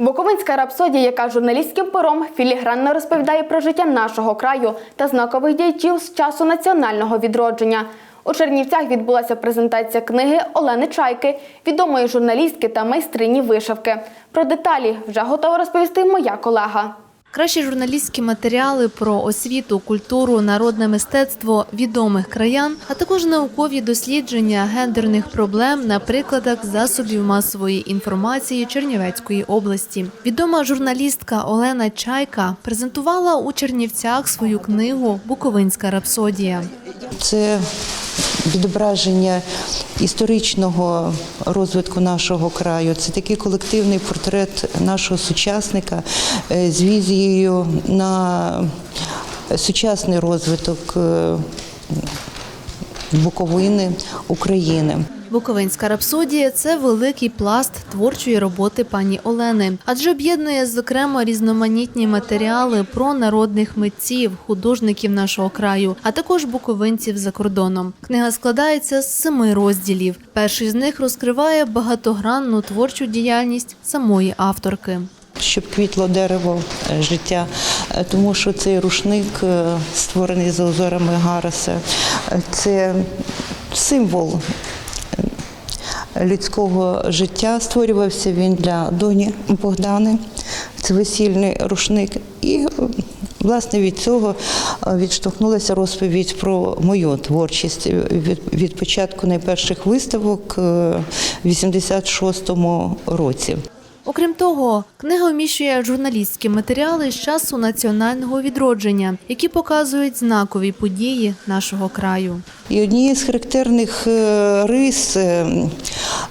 Буковинська рапсодія, яка журналістським пером філігранно розповідає про життя нашого краю та знакових діячів з часу національного відродження. У Чернівцях відбулася презентація книги Олени Чайки, відомої журналістки та майстрині вишивки. Про деталі вже готова розповісти моя колега. Кращі журналістські матеріали про освіту, культуру, народне мистецтво відомих краян, а також наукові дослідження гендерних проблем на прикладах засобів масової інформації Чернівецької області. Відома журналістка Олена Чайка презентувала у Чернівцях свою книгу Буковинська рапсодія. Це відображення історичного розвитку нашого краю. Це такий колективний портрет нашого сучасника е, з візією на сучасний розвиток е, Буковини, України. Буковинська рапсодія це великий пласт творчої роботи пані Олени, адже об'єднує зокрема різноманітні матеріали про народних митців, художників нашого краю, а також буковинців за кордоном. Книга складається з семи розділів. Перший з них розкриває багатогранну творчу діяльність самої авторки. щоб квітло дерево е, життя, Е, тому що цей рушник, е, створений за узорами Гараса, це символ людського життя. Створювався він для доні Богдани. Це весільний рушник. І власне від цього е, відштовхнулася розповідь про мою творчість від, від початку найперших виставок е, в 86-му році. Окрім того, книга вміщує журналістські матеріали з часу національного відродження, які показують знакові події нашого краю. І однією з характерних е, рис е,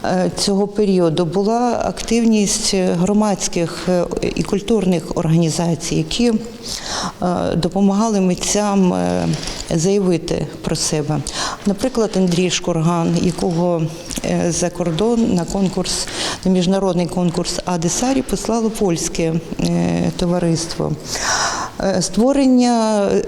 е, цього періоду була активність громадських і культурних організацій, які допомагали митцям заявити про себе. Наприклад, Андрій Шкурган, якого за кордон на конкурс, на міжнародний конкурс Адесарі послало польське е, товариство. Е, Створення е,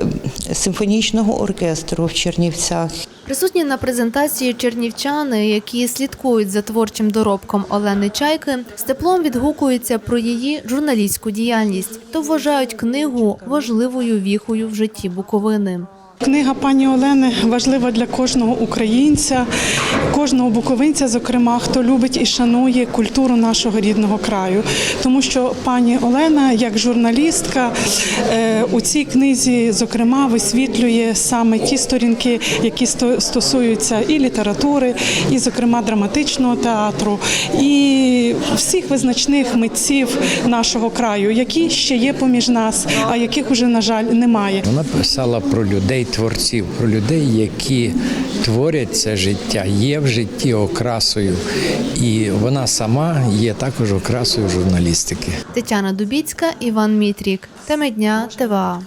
симфонічного оркестру в Чернівцях. Присутні на презентації чернівчани, які слідкують за творчим доробком Олени Чайки, з теплом відгукуються про її журналістську діяльність та вважають книгу важливою віхою в житті Буковини. Книга пані Олени важлива для кожного українця, кожного буковинця, зокрема, хто любить і шанує культуру нашого рідного краю. Тому що пані Олена, як журналістка, е, у цій книзі, зокрема, висвітлює саме ті сторінки, які сто- стосуються і літератури, і, зокрема, драматичного театру, і всіх визначних митців нашого краю, які ще є поміж нас, а яких уже, на жаль, немає. Вона писала про людей, творців, про людей, які творять це життя, є в житті окрасою, і вона сама є також окрасою журналістики. Тетяна Дубіцька, Іван Мітрік. Теми дня ТВА.